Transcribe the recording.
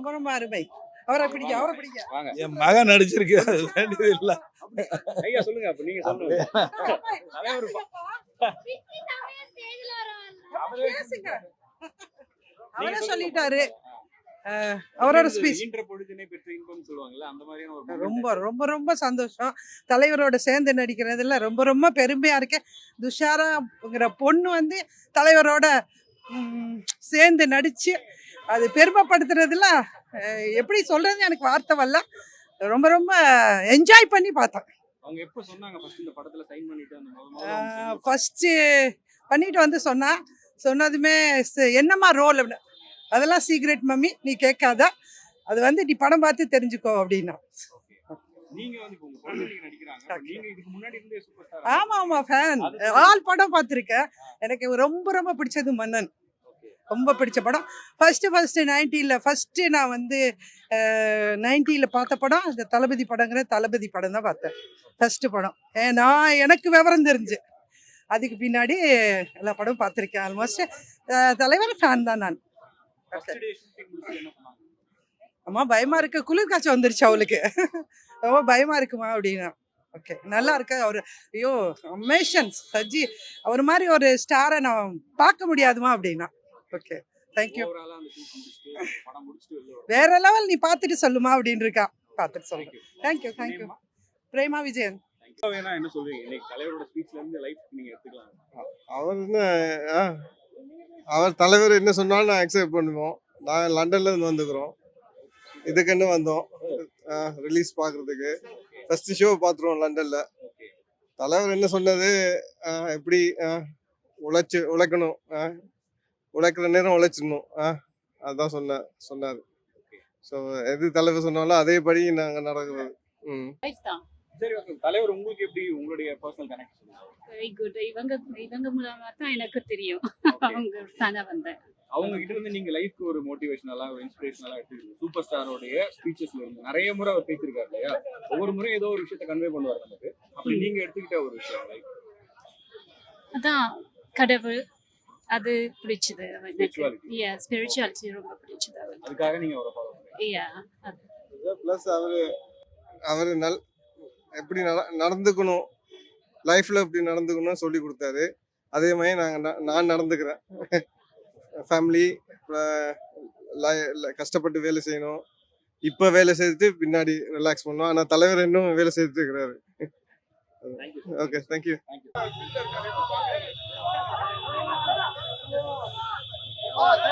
ரொம்ப ரொம்ப அருமை அவரை பிடிக்க அவரை பிடிக்க. வாங்க. என் மகன் நடிச்சிருக்கு அது வேண்டியது இல்ல. ஐயா சொல்லுங்க அப்ப நீங்க சொல்லுங்க. தலைவர் அவரே சொல்லிட்டாரு. அவரோட ஸ்பீச். ரொம்ப ரொம்ப ரொம்ப சந்தோஷம். தலைவரோட சேர்ந்து நடிக்கிறதுல ரொம்ப ரொம்ப பெருமையா இருக்கேன் துஷாராங்கிற பொண்ணு வந்து தலைவரோட சேர்ந்து நடிச்சு அது பெருமைப்படுத்துறதுல அஹ், எப்படி சொல்றது எனக்கு வார்த்தை வரல. ரொம்ப ரொம்ப என்ஜாய் பண்ணி பார்த்தேன். அவங்க எப்ப சொன்னாங்க ஃபர்ஸ்ட் இந்த படத்துல சைன் பண்ணிட்டு அந்த வந்து சொன்னா சொன்னதுமே "ச- என்னம்மா ரோல் அப்படின்னு. அதெல்லாம் சீக்ரெட் மம்மி நீ கேட்காத. அது வந்து நீ படம் பார்த்து தெரிஞ்சுக்கோ அப்படின்னா. ஆமா ஆமா ஃபேன் ஆல் படம் பார்த்துருக்கேன். எனக்கு ரொம்ப ரொம்ப பிடிச்சது மன்னன். ரொம்ப பிடிச்ச படம். ஃபஸ்ட்டு ஃபஸ்ட்டு நைன்ட்டியில் ஃபஸ்ட்டு நான் வந்து நைன்ட்டியில் பார்த்த படம் இந்த தளபதி படங்கிற தளபதி படம் தான் பார்த்தேன். ஃபஸ்ட்டு படம். நான் எனக்கு விவரம் தெரிஞ்சு. அதுக்கு பின்னாடி எல்லா படமும் பார்த்துருக்கேன் ஆல்மோஸ்ட் தலைவர் ஃபேன் தான் நான். அம்மா பயமாக இருக்கு. குளிர் காய்ச்சல் வந்துருச்சு அவளுக்கு. ரொம்ப பயமாக இருக்குமா அப்படின்னா. ஓகே நல்லா இருக்கு. அவர் ஐயோ அமேஷன் சஜி அவர் மாதிரி ஒரு ஸ்டாரை நான் பார்க்க முடியாதுமா அப்படின்னா. ஓகே. தேங்க்யூ வேற லெவல் நீ பார்த்துட்டு சொல்லுமா அப்படின்னு இருக்கா பார்த்துட்டு சொல்லுங்க Thank you. Thank you thank you? Prema? Vijayan. என்ன சொல்றீங்க? இன்னைக்கு தலைவரோட ஸ்பீச்ல இருந்து லைஃப் நீங்க எடுத்துக்கலாம். அவர் என்ன ஆ, அவர் தலைவர் என்ன சொன்னாலும் நான் அக்செப்ட் பண்ணுவோம். நான் லண்டன்ல இருந்து வந்துக்கிறோம். இதுக்குன்னு வந்தோம்? ரிலீஸ் பார்க்கறதுக்கு ஃபர்ஸ்ட் ஷோ பார்த்துருவோம் லண்டன்ல தலைவர் என்ன சொன்னது? ஆ, எப்படி ஆ, உழைச்சு உழைக்கணும். ஆ, உழைக்கிற நேரம் உழைச்சிடணும். ஆ, அதான் சொன்னார் சொன்னார். ஸோ எது தலைவர் சொன்னாலும் அதேபடி நாங்கள் நடக்கிறது. ம். தலைவர் உங்களுக்கு எப்படி உங்களுடைய பர்சனல் கனெக்ட் சொல்லுங்க வெரி குட் இவங்க இவங்க மூலமா தான் எனக்கு தெரியும். அவங்க தானே வந்தேன். அவங்க கிட்ட இருந்து நீங்க லைஃப்க்கு ஒரு மோட்டிவேஷனலா ஒரு இன்ஸ்பிரேஷனலா எடுத்துக்கணும் சூப்பர் ஸ்டாரோடைய ஸ்பீச்சஸ்ல இருந்து நிறைய முறை அவர் பேசியிருக்காரு இல்லையா? ஒவ்வொரு முறையும் ஏதோ ஒரு விஷயத்த கன்வே பண்ணுவார் நமக்கு. அப்படி நீங்க எடுத்துக்கிட்ட ஒரு விஷயம் லைஃப் அதான் கடவுள். அது பிடிச்சது எனக்கு. யா ஸ்பிரிச்சுவாலிட்டி ரொம்ப பிடிச்சது அதுக்காக நீங்க அவரை ஃபாலோ யா அது. ப்ளஸ் அவர் அவர் நல் எப்படி நட நடந்துக்கணும் லைஃப்பில் எப்படி நடந்துக்கணும் சொல்லி கொடுத்தாரு. அதே மாதிரி நாங்கள் நான் நடந்துக்கிறேன். ஃபேமிலி கஷ்டப்பட்டு வேலை செய்யணும். இப்போ வேலை செய்துட்டு பின்னாடி ரிலாக்ஸ் பண்ணுவோம் ஆனால் தலைவர் இன்னும் வேலை செய்துட்டு இருக்கிறாரு. Okay thank you thank you